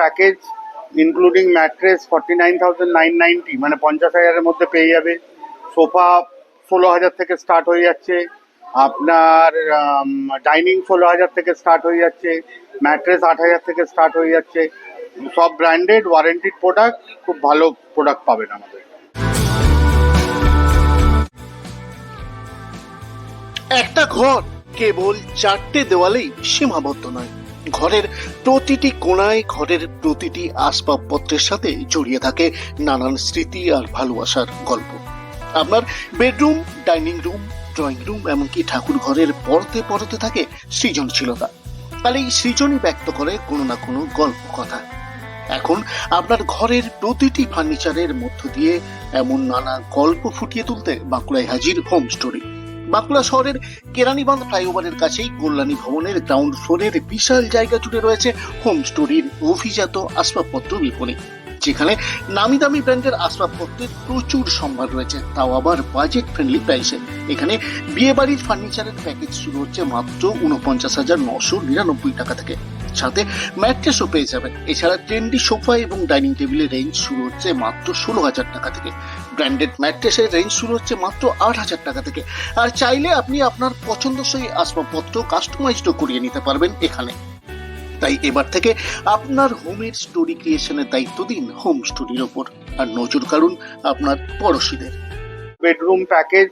Package including mattress forty nine thousand nine ninety মানে পঞ্চাশ হাজারের মধ্যে পেয়ে যাবে। সোফা ষোলো হাজার থেকে স্টার্ট হয়ে যাচ্ছে। আপনার ডাইনিং ষোলো হাজার থেকে স্টার্ট হয়ে যাচ্ছে। ম্যাট্রেস আট হাজার থেকে স্টার্ট হয়ে যাচ্ছে। সব ব্র্যান্ডেড ওয়ারেন্টিড প্রোডাক্ট খুব ভালো প্রোডাক্ট পাবেন আমাদের। একটা ঘর কেবল চারটে দেওয়ালেই সীমাবদ্ধ নয়। ঘরের প্রতিটি কোণায় ঘরের প্রতিটি আসবাবপত্রের সাথে জড়িয়ে থাকে নানান স্মৃতি আর ভালোবাসার গল্প। আপনার bedroom, dining room, drawing room এমনকি ঠাকুর ঘরের পরতে পরতে থাকে সৃজনশীলতা। আর এই সৃজনই ব্যক্ত করে কোনো না কোনো গল্প কথা। এখন আপনার ঘরের প্রতিটি ফার্নিচারের মধ্য দিয়ে এমন নানা গল্প ফুটিয়ে তুলতে বাঁকুড়ায় হাজির হোম স্টোরি বাঁকুড়া শহরের কেরানীবাঁধ ফ্লাইওভারের কাছেই কল্যাণী ভবনের গ্রাউন্ড ফ্লোরের বিশাল জায়গা জুড়ে রয়েছে হোম স্টোরির অভিজাত আসবাবপত্র বিপণী, যেখানে নামি দামি ব্র্যান্ডের আসবাবপত্রের প্রচুর সম্ভার রয়েছে। তাও আবার বাজেট ফ্রেন্ডলি প্রাইসে এখানে বিয়ে বাড়ির ফার্নিচারের প্যাকেজ শুরু হচ্ছে মাত্র উনপঞ্চাশ হাজার নশো নিরানব্বই টাকা থেকে। সাথে ম্যাট্রেসও পেয়ে যাবেন। এছাড়া ট্রেন্ডি সোফা এবং ডাইনিং টেবিলের রেঞ্জ শুরু হচ্ছে মাত্র ষোলো হাজার টাকা থেকে। ব্র্যান্ডেড ম্যাট্রেসের রেঞ্জ শুরু হচ্ছে মাত্র আট হাজার টাকা থেকে। আর চাইলে আপনি আপনার পছন্দসই আসবাবপত্র কাস্টমাইজড করিয়ে নিতে পারবেন এখানে। তাই এবার থেকে আপনার হোমের স্টোরি ক্রিয়েশনের দায়িত্ব দিন হোম স্টোরির ওপর। আর নজর কাড়ুন আপনার পড়োশীদের। Bedroom package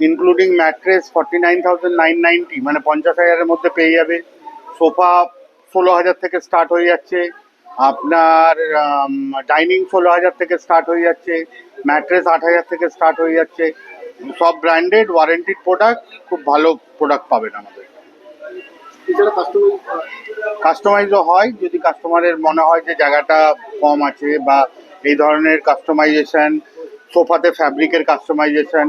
including mattress forty nine thousand nine ninety মানে পঞ্চাশ হাজারের মধ্যে পেয়ে যাবে। সোফা ষোলো হাজার থেকে স্টার্ট হয়ে যাচ্ছে। আপনার ডাইনিং ষোলো হাজার থেকে স্টার্ট হয়ে যাচ্ছে। ম্যাট্রেস আট হাজার থেকে স্টার্ট হয়ে যাচ্ছে। সব ব্র্যান্ডেড ওয়ারেন্টিড প্রোডাক্ট খুব ভালো প্রোডাক্ট পাবেন আমাদের। কাস্টমাইজও হয়। যদি কাস্টমারের মনে হয় যে জায়গাটা কম আছে বা এই ধরনের কাস্টমাইজেশন সোফাতে ফ্যাব্রিকের কাস্টমাইজেশন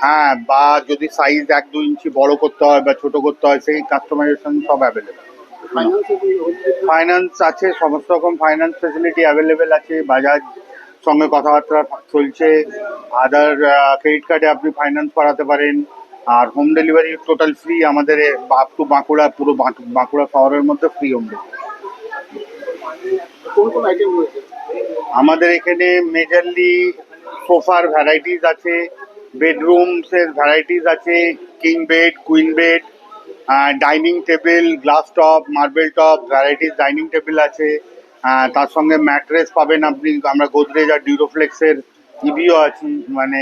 হ্যাঁ বা যদি সাইজ এক দু ইঞ্চি বড় করতে হয় বা ছোট করতে হয় সেই কাস্টমাইজেশন সব অ্যাভেলেবেল ফাইন্যান্স আছে সমস্ত রকম ফাইন্যান্স ফেসিলিটি অ্যাভেলেবেল আছে বাজাজ সঙ্গে কথাবার্তা চলছে। আদার ক্রেডিট কার্ডে আপনি ফাইন্যান্স করাতে পারেন। আর হোম ডেলিভারি টোটাল ফ্রি আমাদের আপ টু বাঁকুড়া পুরো বাঁকুড়া শহরের মধ্যে ফ্রি হোম ডেলিভারি আমাদের এখানে মেজারলি সোফার ভ্যারাইটিস আছে বেডরুমসের ভ্যারাইটিস আছে king bed queen bed dining table glass top marble top varieties dining table আছে। তার সঙ্গে ম্যাট্রেস পাবেন আপনি, আমরা গোদরেজ আর ডিউরোফ্লেক্সের ইভিও আছি মানে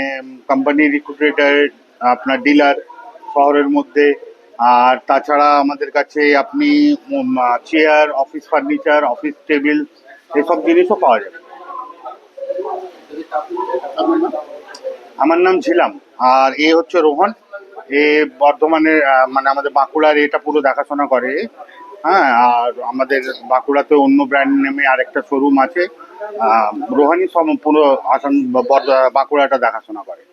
কোম্পানি রিক্রুটেড আপনার ডিলার শহরের মধ্যে। আর তাছাড়া আমাদের কাছে আপনি chair office furniture office table এসব জিনিসও পাওয়া যাবে। আমার নাম ছিলাম আর এ হচ্ছে রোহন। এ বর্ধমানের মানে আমাদের বাঁকুড়ার এটা পুরো দেখাশোনা করে হ্যাঁ আর আমাদের বাঁকুড়াতে অন্য ব্র্যান্ড নেমে আরেকটা শোরুম আছে রোহানি সব পুরো আসাম বাঁকুড়াটা দেখাশোনা করে।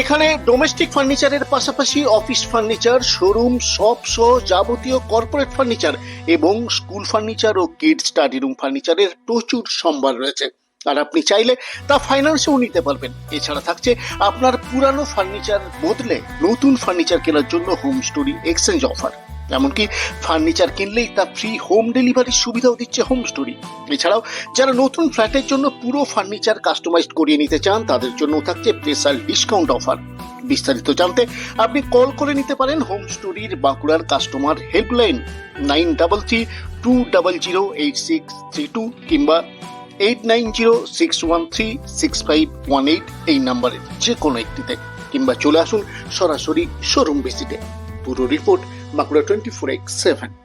এখানে ডোমেস্টিক ফার্নিচারের পাশাপাশি অফিস ফার্নিচার শোরুম শপ সহ যাবতীয় কর্পোরেট ফার্নিচার এবং স্কুল ফার্নিচার ও কিড স্টাডি রুম ফার্নিচারের প্রচুর সম্ভার রয়েছে। আর আপনি চাইলে তা ফাইন্যান্সেও নিতে পারবেন। এছাড়া থাকছে আপনার পুরানো ফার্নিচার বদলে নতুন ফার্নিচার কেনার জন্য হোম স্টোরি এক্সচেঞ্জ অফার এমনকি ফার্নিচার কিনলেই তা ফ্রি হোম ডেলিভারির সুবিধাও দিচ্ছে হোম স্টোরি এছাড়াও যারা নতুন ফ্ল্যাটের জন্য পুরো ফার্নিচার কাস্টমাইজ করিয়ে নিতে চান, তাদের জন্য থাকছে স্পেশাল ডিসকাউন্ট অফার বিস্তারিত জানতে আপনি কল করে নিতে পারেন হোম স্টোরির বাঁকুড়ার customer helpline nine double three two double zero eight six three two কিংবা eight nine zero six one three six five one eight এই নাম্বারে যে কোনো একটিতে, কিংবা চলে আসুন সরাসরি শোরুম ভিজিটে পুরো report Bankura twenty four X seven